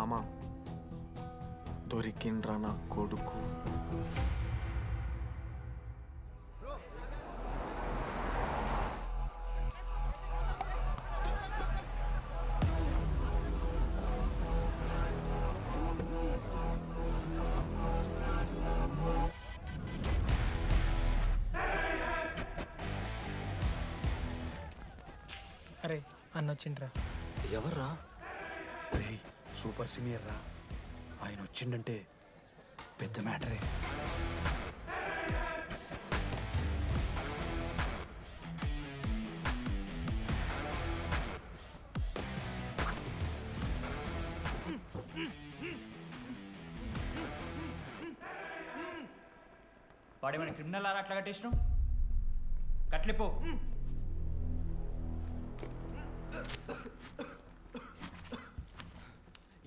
మామ దొరికిండ్రా నా కొడుకు. అరే అన్న వచ్చిండ్రా ఎవర్రా? రే సూపర్ సీనియర్ రా. ఆయన వచ్చిండంటే పెద్ద మ్యాటరే. వాడేమైనా క్రిమినల్ ఆరా అట్లా కట్టేసినావు కట్లిపో.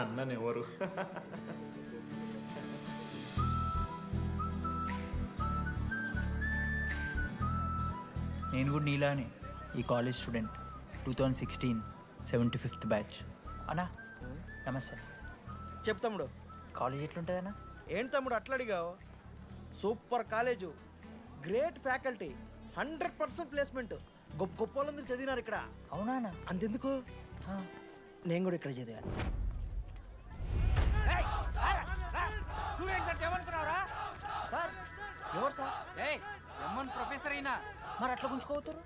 అన్ననెవరు? నేను కూడా నీలానే ఈ college student two thousand sixteen seventy fifth batch అన్నా నమస్తే. చెప్పు తమ్ముడు. కాలేజ్ ఎట్లుంటుందన్నా ఏంటి తమ్ముడు అట్లా అడిగావు? Super college. Great faculty. Hundred percent placement. గొప్ప గొప్ప వాళ్ళందరూ చదివినారు ఇక్కడ. అవునా అన్న? అంతెందుకు? నేను కూడా ఇక్కడ చదివా స్టూడెంట్స్ అంటే ఏమనుకున్నారా సార్ ఎవరు సార్? ఏయ్ ఎమ్మన్ ప్రొఫెసర్ అయినా మరి అట్లా గుంజుకోవతారు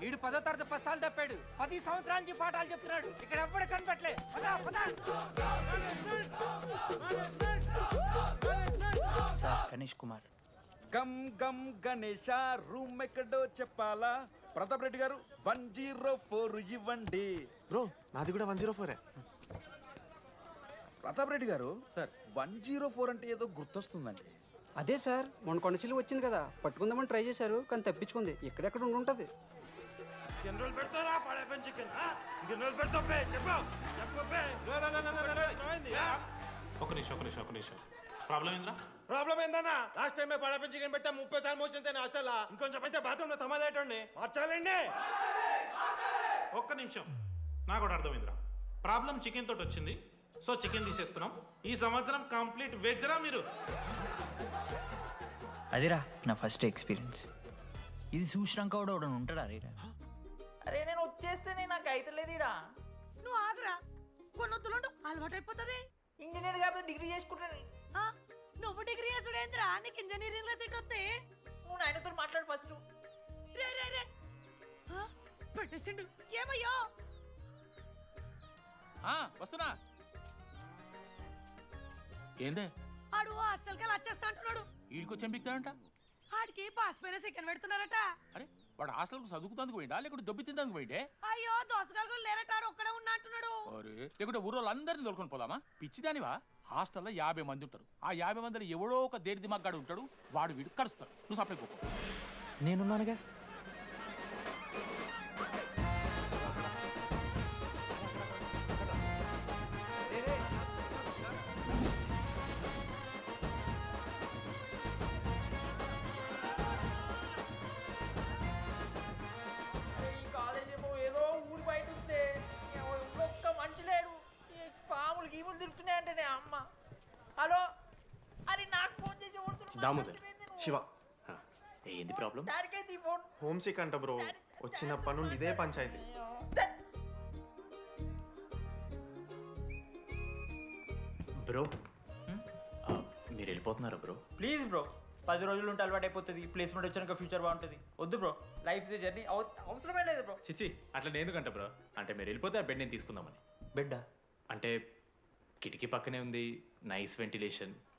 వీడు పదో తరగతి పది సార్లు తప్పాడు. పది సంవత్సరాల నుంచి పాఠాలు చెప్తున్నాడు. ఇక్కడ ఎవ్వడు కనపట్లే పదా, పదా. సార్ గణేష్ కుమార్. గమ్ గమ్ గణేష రూమ్ ఎక్కడో చెప్పాలా? Pratap Reddy garu one zero four ఇవ్వండి. బ్రో నాది కూడా వన్ జీరో ఫోరే. Pratap Reddy garu sir. One zero four అంటే ఏదో గుర్తొస్తుందండి. అదే సార్ మొన్న కొండచిల్లి వచ్చింది కదా పట్టుకుందామని ట్రై చేశారు కానీ తప్పించుకుంది. ఎక్కడెక్కడ ఉండి ఉంటుంది ఒక నిమిషం ఒక నిమిషం ఒక నిమిషం. ప్రాబ్లం ఏంద్రా? ప్రాబ్లం ఏందన్నా? లాస్ట్ టైం పడపం చికెన్ పెడితే ముప్పై సార్లు మోషన్ తినే హాస్టల్లా ఇంకొంచెం అయితే బాత్రూమ్లో తమాదేటండి మార్చాలండి. ఒక్క నిమిషం. నాకు కూడా అర్థమైందిరా. ప్రాబ్లం చికెన్ తోటి వచ్చింది. సో చికెన్ తీసేస్తున్నాం. ఈ సంవత్సరం కంప్లీట్ వెజ్ రా మీరు? అదిరా నా ఫస్ట్ ఎక్స్పీరియన్స్. ఇది చూసినాక కూడా ఒకడు ఉంటాడా రే? అరే నేను వచ్చేస్తేనే నాకు అయితలేదు ఇడా నువ్వు ఆగరా. కొన్నొత్తులుండు అలవాటైపోతుంది ఇంజనీర్ కాబట్టి డిగ్రీ చేసుకుంటాను. ఆ, నువ్వు డిగ్రీ చేసుడేంద్రా నీకు ఇంజనీరింగ్లో సీట్ వస్తే. నువ్వు నాయనతో మాట్లాడు ఫస్ట్. రే రే రే. ఆ, పెట్టేసిండు. ఏమయ్యో? వస్తున్నా. ఏందే? ఆడు హాస్టల్కి వచ్చేస్తా అంటున్నాడు. వీడికి చెంపిస్తాడంట? ఆడికి పాస్ పైన చికెన్ పెడుతున్నారట. అరే వాడు హాస్టల్కు చదువుకుతానికి పోయిండా? లేకుంటే దెబ్బ తిందానికి పోయిండే? అయ్యో దోసగాలు లేరట ఆడు ఒక్కడే ఉన్నా అంటున్నాడు. అరే లేకుంటే ఊరు వాళ్ళందరినీ దొరుకుని పోదామా? పిచ్చిదానివా? హాస్టల్లో యాభై మంది ఉంటారు. ఆ యాభై మందిలో ఎవడో ఒక దేడి దిమాగ్గాడు ఉంటాడు వాడు వీడు కలుస్తాడు నువ్వు సప్లై కోకో నేనున్నానుగా? దామోదర్. శివ. ఏంది ప్రాబ్లం? డాడీకైతే ఈ ఫోన్ హోమ్ సిక్ అంట బ్రో. వచ్చినప్పటి నుండి ఇదే పంచాయతీ. బ్రో మీరు వెళ్ళిపోతున్నారా బ్రో? Please bro. పది రోజులు ఉంటే అలవాటు అయిపోతుంది. ప్లేస్మెంట్ వచ్చాక ఫ్యూచర్ బాగుంటుంది. వద్దు బ్రో. లైఫ్ జర్నీ అవసరమే లేదు బ్రో. చిచి అట్లా నేను ఎందుకంట బ్రో? అంటే మీరు వెళ్ళిపోతే ఆ బెడ్ నేను తీసుకుందామని. బిడ్డ అంటే కిటికీ పక్కనే ఉంది. నైస్ వెంటిలేషన్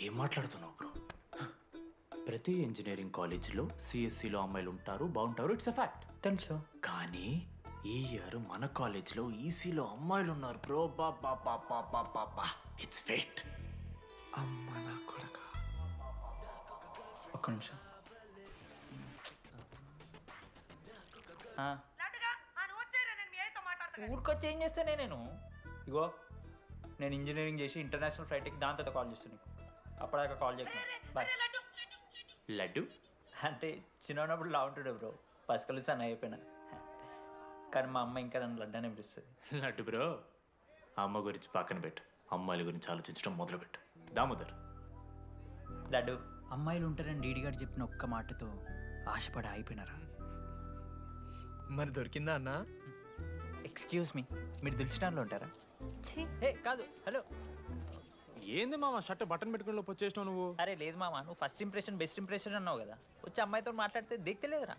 ఏం మాట్లాడుతున్నావు బ్రో? ప్రతి ఇంజనీరింగ్ కాలేజీలో సిఎస్సిలో అమ్మాయిలు ఉంటారు బాగుంటారు ఇట్స్ అ ఫ్యాక్ట్ తెలుసు. కానీ ఈ ఇయర్ మన కాలేజీలో ఈసీలో అమ్మాయిలు ఉన్నారు బ్రో. బా బా బా బా బా బా బా. ఇట్స్ ఫేట్ అమ్మ నా కొడక. ఒక్క నిమిషం. ఆ, ఊరికొచ్చి ఏం చేస్తానే నేను. ఇగో నేను ఇంజనీరింగ్ చేసి ఇంటర్నేషనల్ ఫ్లైట్కి దాని తర్వాత కాల్ చేస్తాను నీకు. అప్పటిదాకా కాల్ చేస్తున్నాను బాయ్ లడ్డు? అంటే చిన్నప్పుడు లా ఉంటుండే బ్రో పసకలు సన్న అయిపోయినా. కానీ మా అమ్మ ఇంకా నన్ను లడ్డానే పిలుస్తుంది. లడ్డు బ్రో అమ్మ గురించి పక్కన పెట్టు. అమ్మాయిల గురించి ఆలోచించడం మొదలుపెట్టు. దామోదర్. లడ్డు. అమ్మాయిలు ఉంటారని డీడీ గారు చెప్పిన ఒక్క మాటతో ఆశపడి అయిపోయినారా మరి దొరికిందా అన్నా? ఎక్స్క్యూజ్ మీ మీరు దిల్చినాలో ఉంటారా? ఏ కాదు. హలో ఏంది మామ షర్ట్ బటన్ పెట్టుకుని లోపు వచ్చేసినావు నువ్వు? అరే లేదు మామ నువ్వు ఫస్ట్ ఇంప్రెషన్ బెస్ట్ ఇంప్రెషన్ అన్నావు కదా. వచ్చి అమ్మాయితో మాట్లాడితే దిక్తలేదురా.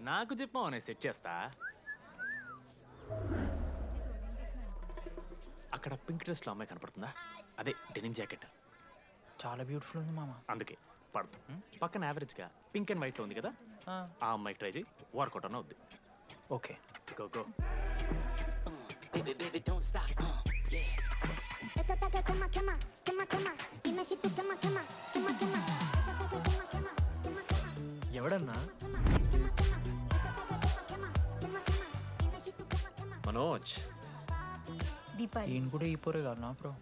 నాకు చెప్పావు నేను సెట్ చేస్తా. అక్కడ పింక్ డ్రెస్లో అమ్మాయి కనపడుతుందా? అదే డెనిమ్ జాకెట్. చాలా బ్యూటిఫుల్ ఉంది మామ. అందుకే పడదు. పక్కన యావరేజ్గా పింక్ అండ్ వైట్లో ఉంది కదా? ఆ. అమ్మాయికి ట్రై చేయి వర్కౌట్ అన్న వద్దు. Okay. Go go Esto quema. Manoj. Deepali ఈయన కూడా ఈ పోరే కాదు నా బ్రో.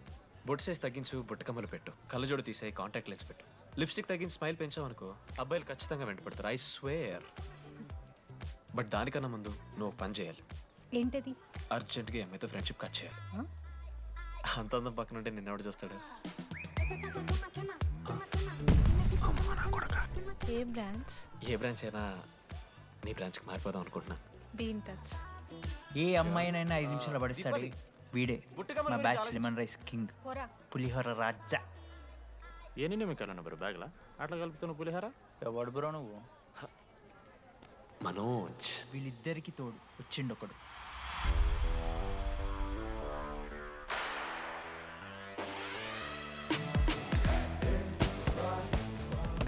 సైజ్ తగ్గించు బుట్టకమ్మలు పెట్టు. కళ్ళజోడు తీసేయి కాంటాక్ట్ లెన్స్ పెట్టు. లిప్స్టిక్ తగ్గించి స్మైల్ పెంచావు అనుకో అబ్బాయిలు ఖచ్చితంగా వెంట పెడతారు ఐ స్వేర్ బట్ దానికన్నా ముందు నువ్వు పని చేయాలి. ఏంటది? అర్జెంట్గా అమ్మాయితో ఫ్రెండ్షిప్ కట్ చేయాలి. అంత అందం పక్కన ఉంటే నిన్నెవడు చూస్తాడు? ఏ బ్రాంచ్? ఏ బ్రాంచ్ అయినా నీ బ్రాంచ్కి మారిపోదాం అనుకుంటున్నా. బీన్ టచ్ ఏ అమ్మాయినైనా ఐదు నిమిషాలు పడిస్తాడు? వీడే. మా బ్యాచ్ లెమన్ రైస్ కింగ్ పులిహోర రాజా ఎన్ని నిమికాలు నెంబర్ బ్యాగ్లా? అట్లా కలుపుతున్న పులిహార? ఎవడు బ్రో నువ్వు? మనోజ్. వీళ్ళిద్దరికి తోడు వచ్చిండు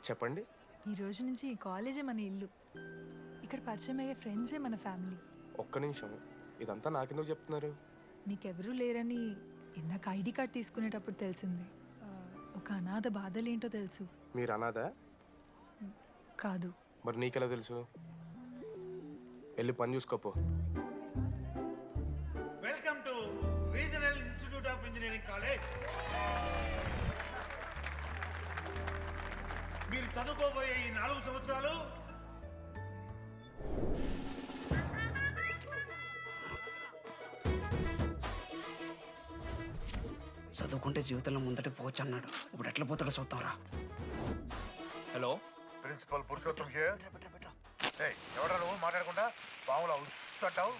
చెప్పండి. ఈ రోజు నుంచి ఈ కాలేజే మన ఇల్లు. ఇక్కడ పరిచయం అయ్యే ఫ్రెండ్సే మన ఫ్యామిలీ. ఒక్క నిమిషం ఇదంతా నాకెందుకు చెప్తున్నారు? మీకెవరూ లేరని ఇందాక ఐడి కార్డ్ తీసుకునేటప్పుడు తెలిసింది. ఆ, ఒక అనాథ బాధలేంటో తెలుసు. మీరు అనాదా కాదు. మరి నీకెలా తెలుసు? వెళ్ళి పని చూసుకోపో. చదువుకోబోయే ఈ నాలుగు సంవత్సరాలు? చదువుకుంటే జీవితంలో ముందట పోవచ్చు అన్నాడు. ఇప్పుడు ఎట్లా పోతాడో చూద్దాంరా హలో? ప్రిన్సిపల్ పురుషోత్తం ఎవడా నువ్వు మాట్లాడకుండా? పాములా ఉస్సంటావు.